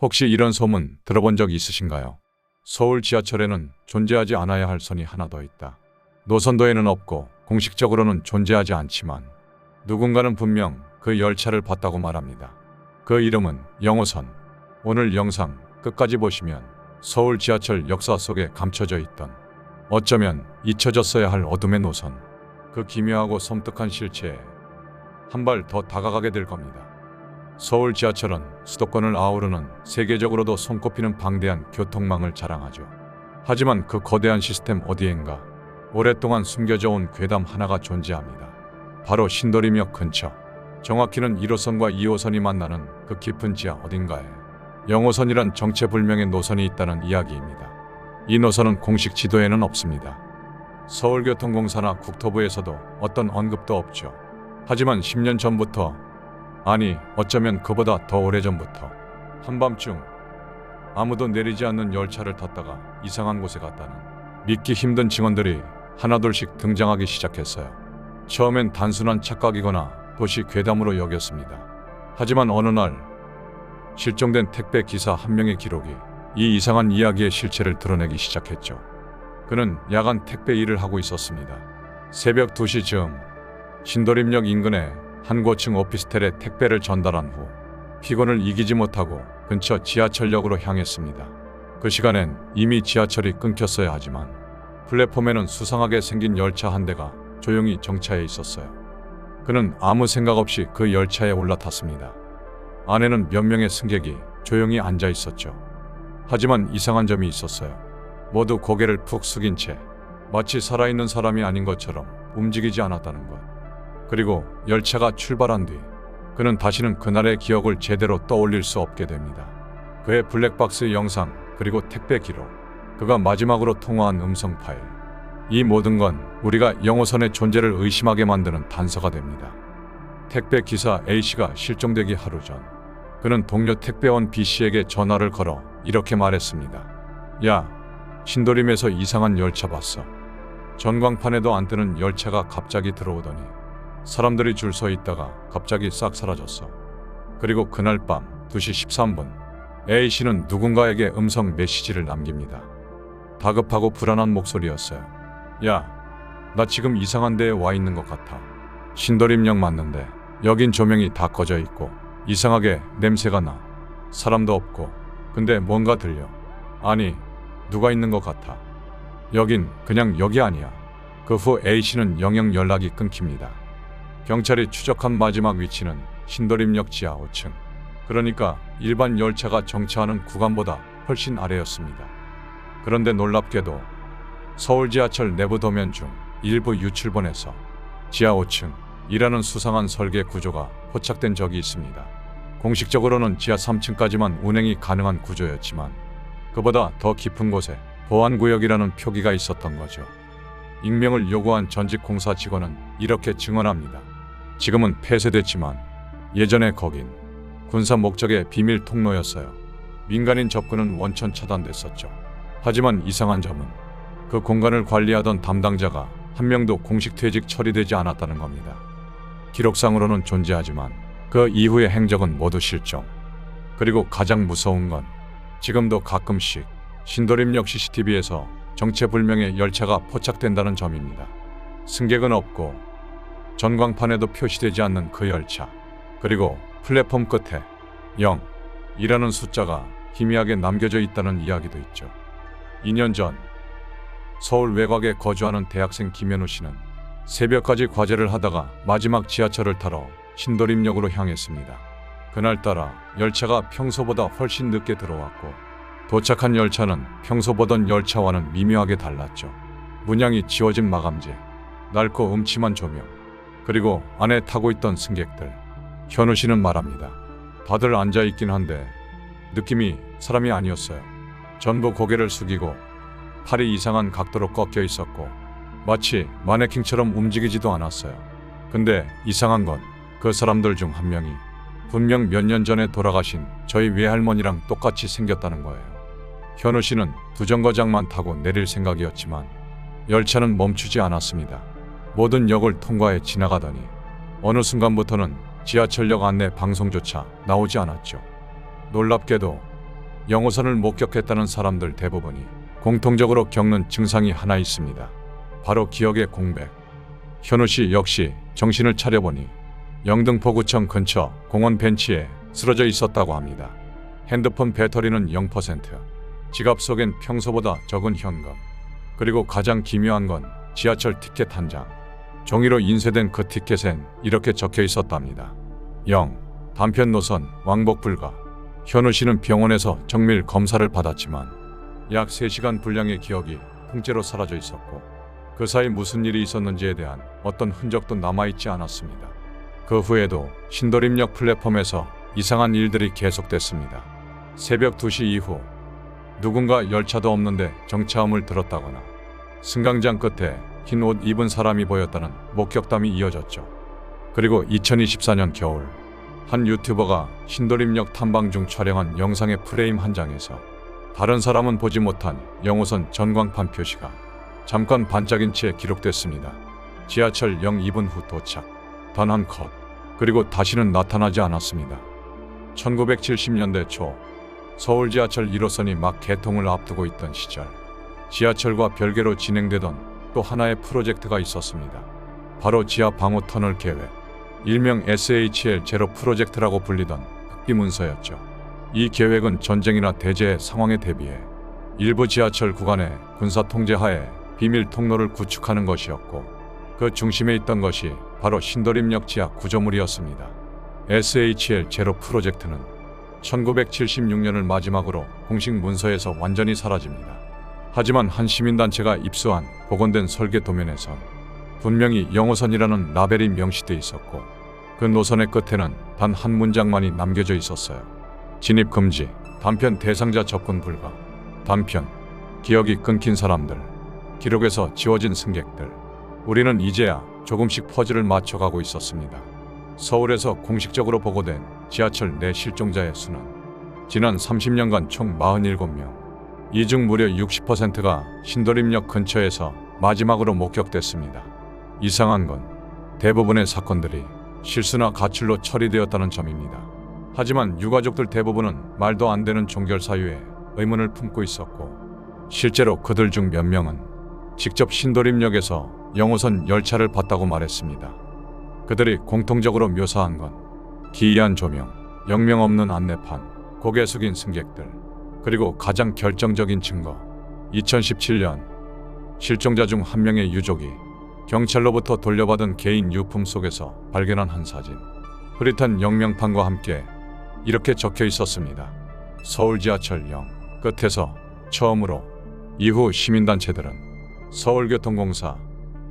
혹시 이런 소문 들어본 적 있으신가요? 서울 지하철에는 존재하지 않아야 할 선이 하나 더 있다. 노선도에는 없고 공식적으로는 존재하지 않지만 누군가는 분명 그 열차를 봤다고 말합니다. 그 이름은 영호선. 오늘 영상 끝까지 보시면 서울 지하철 역사 속에 감춰져 있던 어쩌면 잊혀졌어야 할 어둠의 노선. 그 기묘하고 섬뜩한 실체에 한 발 더 다가가게 될 겁니다. 서울 지하철은 수도권을 아우르는 세계적으로도 손꼽히는 방대한 교통망을 자랑하죠. 하지만 그 거대한 시스템 어디엔가 오랫동안 숨겨져 온 괴담 하나가 존재합니다. 바로 신도림역 근처. 정확히는 1호선과 2호선이 만나는 그 깊은 지하 어딘가에 영호선이란 정체불명의 노선이 있다는 이야기입니다. 이 노선은 공식 지도에는 없습니다. 서울교통공사나 국토부에서도 어떤 언급도 없죠. 하지만 10년 전부터 아니 어쩌면 그보다 더 오래전부터 한밤중 아무도 내리지 않는 열차를 탔다가 이상한 곳에 갔다는 믿기 힘든 증언들이 하나둘씩 등장하기 시작했어요. 처음엔 단순한 착각이거나 도시 괴담으로 여겼습니다. 하지만 어느 날 실종된 택배 기사 한 명의 기록이 이 이상한 이야기의 실체를 드러내기 시작했죠. 그는 야간 택배 일을 하고 있었습니다. 새벽 2시 즈음 신도림역 인근의 한 고층 오피스텔에 택배를 전달한 후 피곤을 이기지 못하고 근처 지하철역으로 향했습니다. 그 시간엔 이미 지하철이 끊겼어야 하지만 플랫폼에는 수상하게 생긴 열차 한 대가 조용히 정차해 있었어요. 그는 아무 생각 없이 그 열차에 올라탔습니다. 안에는 몇 명의 승객이 조용히 앉아 있었죠. 하지만 이상한 점이 있었어요. 모두 고개를 푹 숙인 채 마치 살아있는 사람이 아닌 것처럼 움직이지 않았다는 것. 그리고 열차가 출발한 뒤 그는 다시는 그날의 기억을 제대로 떠올릴 수 없게 됩니다. 그의 블랙박스 영상 그리고 택배 기록, 그가 마지막으로 통화한 음성 파일. 이 모든 건 우리가 영호선의 존재를 의심하게 만드는 단서가 됩니다. 택배 기사 A씨가 실종되기 하루 전, 그는 동료 택배원 B씨에게 전화를 걸어 이렇게 말했습니다. 야, 신도림에서 이상한 열차 봤어. 전광판에도 안 뜨는 열차가 갑자기 들어오더니 사람들이 줄 서 있다가 갑자기 싹 사라졌어. 그리고 그날 밤 2시 13분 A씨는 누군가에게 음성 메시지를 남깁니다. 다급하고 불안한 목소리였어요. 야, 나 지금 이상한 데에 와 있는 것 같아. 신도림역 맞는데 여긴 조명이 다 꺼져 있고 이상하게 냄새가 나. 사람도 없고 근데 뭔가 들려. 아니, 누가 있는 것 같아. 여긴 그냥 여기 아니야. 그 후 A씨는 영영 연락이 끊깁니다. 경찰이 추적한 마지막 위치는 신도림역 지하 5층. 그러니까 일반 열차가 정차하는 구간보다 훨씬 아래였습니다. 그런데 놀랍게도 서울 지하철 내부 도면 중 일부 유출본에서 지하 5층 이라는 수상한 설계 구조가 포착된 적이 있습니다. 공식적으로는 지하 3층까지만 운행이 가능한 구조였지만 그보다 더 깊은 곳에 보안구역이라는 표기가 있었던 거죠. 익명을 요구한 전직 공사 직원은 이렇게 증언합니다. 지금은 폐쇄됐지만 예전에 거긴 군사 목적의 비밀 통로였어요. 민간인 접근은 원천 차단됐었죠. 하지만 이상한 점은 그 공간을 관리하던 담당자가 한 명도 공식 퇴직 처리되지 않았다는 겁니다. 기록상으로는 존재하지만 그 이후의 행적은 모두 실종. 그리고 가장 무서운 건 지금도 가끔씩 신도림역 CCTV에서 정체불명의 열차가 포착된다는 점입니다. 승객은 없고 전광판에도 표시되지 않는 그 열차. 그리고 플랫폼 끝에 0이라는 숫자가 희미하게 남겨져 있다는 이야기도 있죠. 2년 전 서울 외곽에 거주하는 대학생 김현우 씨는 새벽까지 과제를 하다가 마지막 지하철을 타러 신도림역으로 향했습니다. 그날따라 열차가 평소보다 훨씬 늦게 들어왔고 도착한 열차는 평소 보던 열차와는 미묘하게 달랐죠. 문양이 지워진 마감재, 낡고 음침한 조명, 그리고 안에 타고 있던 승객들. 현우 씨는 말합니다. 다들 앉아 있긴 한데 느낌이 사람이 아니었어요. 전부 고개를 숙이고 팔이 이상한 각도로 꺾여 있었고 마치 마네킹처럼 움직이지도 않았어요. 근데 이상한 건 그 사람들 중 한 명이 분명 몇 년 전에 돌아가신 저희 외할머니랑 똑같이 생겼다는 거예요. 현우 씨는 두 정거장만 타고 내릴 생각이었지만 열차는 멈추지 않았습니다. 모든 역을 통과해 지나가더니 어느 순간부터는 지하철역 안내 방송조차 나오지 않았죠. 놀랍게도 영호선을 목격했다는 사람들 대부분이 공통적으로 겪는 증상이 하나 있습니다. 바로 기억의 공백. 현우 씨 역시 정신을 차려보니 영등포구청 근처 공원 벤치에 쓰러져 있었다고 합니다. 핸드폰 배터리는 0%, 지갑 속엔 평소보다 적은 현금, 그리고 가장 기묘한 건 지하철 티켓 한 장. 종이로 인쇄된 그 티켓엔 이렇게 적혀 있었답니다. 0. 단편 노선 왕복 불가. 현우 씨는 병원에서 정밀 검사를 받았지만 약 3시간 분량의 기억이 통째로 사라져 있었고 그 사이 무슨 일이 있었는지에 대한 어떤 흔적도 남아있지 않았습니다. 그 후에도 신도림역 플랫폼에서 이상한 일들이 계속됐습니다. 새벽 2시 이후 누군가 열차도 없는데 정차음을 들었다거나 승강장 끝에 흰 옷 입은 사람이 보였다는 목격담이 이어졌죠. 그리고 2024년 겨울 한 유튜버가 신도림역 탐방 중 촬영한 영상의 프레임 한 장에서 다른 사람은 보지 못한 영호선 전광판 표시가 잠깐 반짝인 채 기록됐습니다. 지하철 0 2분 후 도착. 단 한 컷. 그리고 다시는 나타나지 않았습니다. 1970년대 초 서울 지하철 1호선이 막 개통을 앞두고 있던 시절 지하철과 별개로 진행되던 또 하나의 프로젝트가 있었습니다. 바로 지하 방호 터널 계획. 일명 SHL 제로 프로젝트라고 불리던 흑기 문서였죠. 이 계획은 전쟁이나 대재 상황에 대비해 일부 지하철 구간에 군사 통제 하에 비밀 통로를 구축하는 것이었고 그 중심에 있던 것이 바로 신도림역 지하 구조물이었습니다. SHL 제로 프로젝트는 1976년을 마지막으로 공식 문서에서 완전히 사라집니다. 하지만 한 시민단체가 입수한 복원된 설계 도면에선 분명히 영호선이라는 라벨이 명시돼 있었고 그 노선의 끝에는 단 한 문장만이 남겨져 있었어요. 진입 금지, 단편 대상자 접근 불가, 단편, 기억이 끊긴 사람들, 기록에서 지워진 승객들. 우리는 이제야 조금씩 퍼즐을 맞춰가고 있었습니다. 서울에서 공식적으로 보고된 지하철 내 실종자의 수는 지난 30년간 총 47명, 이 중 무려 60%가 신도림역 근처에서 마지막으로 목격됐습니다. 이상한 건 대부분의 사건들이 실수나 가출로 처리되었다는 점입니다. 하지만 유가족들 대부분은 말도 안 되는 종결 사유에 의문을 품고 있었고 실제로 그들 중 몇 명은 직접 신도림역에서 영호선 열차를 봤다고 말했습니다. 그들이 공통적으로 묘사한 건 기이한 조명, 영명 없는 안내판, 고개 숙인 승객들, 그리고 가장 결정적인 증거 2017년 실종자 중 한 명의 유족이 경찰로부터 돌려받은 개인 유품 속에서 발견한 한 사진. 흐릿한 영명판과 함께 이렇게 적혀 있었습니다. 서울 지하철 영 끝에서 처음으로 이후 시민단체들은 서울교통공사,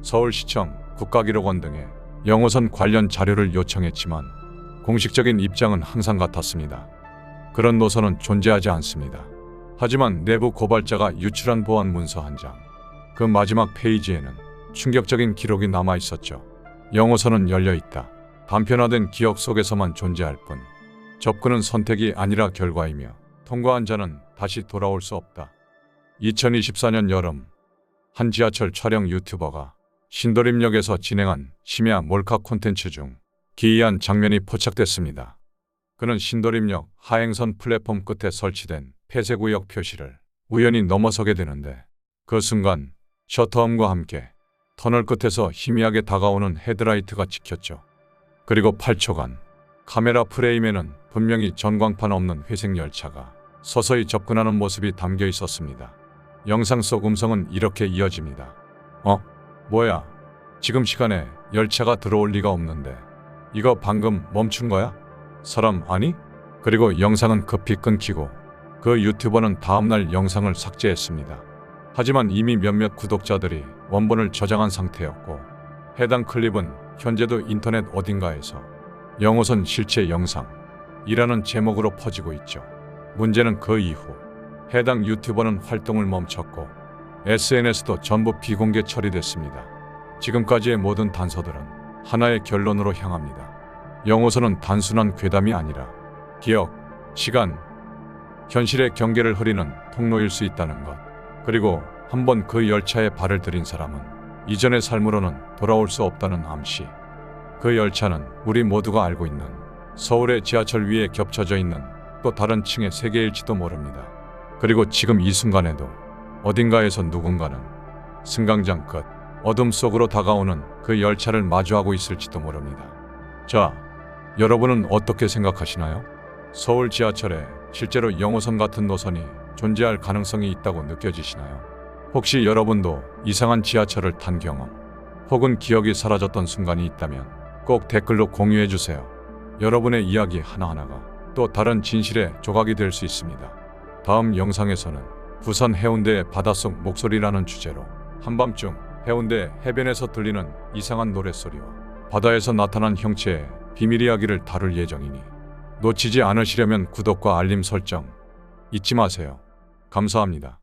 서울시청, 국가기록원 등의 영호선 관련 자료를 요청했지만 공식적인 입장은 항상 같았습니다. 그런 노선은 존재하지 않습니다. 하지만 내부 고발자가 유출한 보안 문서 한 장. 그 마지막 페이지에는 충격적인 기록이 남아 있었죠. 영호선은 열려 있다. 단편화된 기억 속에서만 존재할 뿐. 접근은 선택이 아니라 결과이며 통과한 자는 다시 돌아올 수 없다. 2024년 여름 한 지하철 촬영 유튜버가 신도림역에서 진행한 심야 몰카 콘텐츠 중 기이한 장면이 포착됐습니다. 그는 신도림역 하행선 플랫폼 끝에 설치된 폐쇄구역 표시를 우연히 넘어서게 되는데 그 순간 셔터음과 함께 터널 끝에서 희미하게 다가오는 헤드라이트가 찍혔죠. 그리고 8초간 카메라 프레임에는 분명히 전광판 없는 회색 열차가 서서히 접근하는 모습이 담겨 있었습니다. 영상 속 음성은 이렇게 이어집니다. 어? 뭐야? 지금 시간에 열차가 들어올 리가 없는데 이거 방금 멈춘 거야? 사람 아니? 그리고 영상은 급히 끊기고 그 유튜버는 다음날 영상을 삭제했습니다. 하지만 이미 몇몇 구독자들이 원본을 저장한 상태였고 해당 클립은 현재도 인터넷 어딘가에서 영호선 실체 영상이라는 제목으로 퍼지고 있죠. 문제는 그 이후 해당 유튜버는 활동을 멈췄고 SNS도 전부 비공개 처리됐습니다. 지금까지의 모든 단서들은 하나의 결론으로 향합니다. 영호선은 단순한 괴담이 아니라 기억, 시간, 현실의 경계를 흐리는 통로일 수 있다는 것. 그리고 한번 그 열차에 발을 들인 사람은 이전의 삶으로는 돌아올 수 없다는 암시. 그 열차는 우리 모두가 알고 있는 서울의 지하철 위에 겹쳐져 있는 또 다른 층의 세계일지도 모릅니다. 그리고 지금 이 순간에도 어딘가에서 누군가는 승강장 끝 어둠 속으로 다가오는 그 열차를 마주하고 있을지도 모릅니다. 자, 여러분은 어떻게 생각하시나요? 서울 지하철에 실제로 영호선 같은 노선이 존재할 가능성이 있다고 느껴지시나요? 혹시 여러분도 이상한 지하철을 탄 경험 혹은 기억이 사라졌던 순간이 있다면 꼭 댓글로 공유해 주세요. 여러분의 이야기 하나하나가 또 다른 진실의 조각이 될 수 있습니다. 다음 영상에서는 부산 해운대의 바닷속 목소리라는 주제로 한밤중 해운대 해변에서 들리는 이상한 노랫소리와 바다에서 나타난 형체의 비밀 이야기를 다룰 예정이니 놓치지 않으시려면 구독과 알림 설정 잊지 마세요. 감사합니다.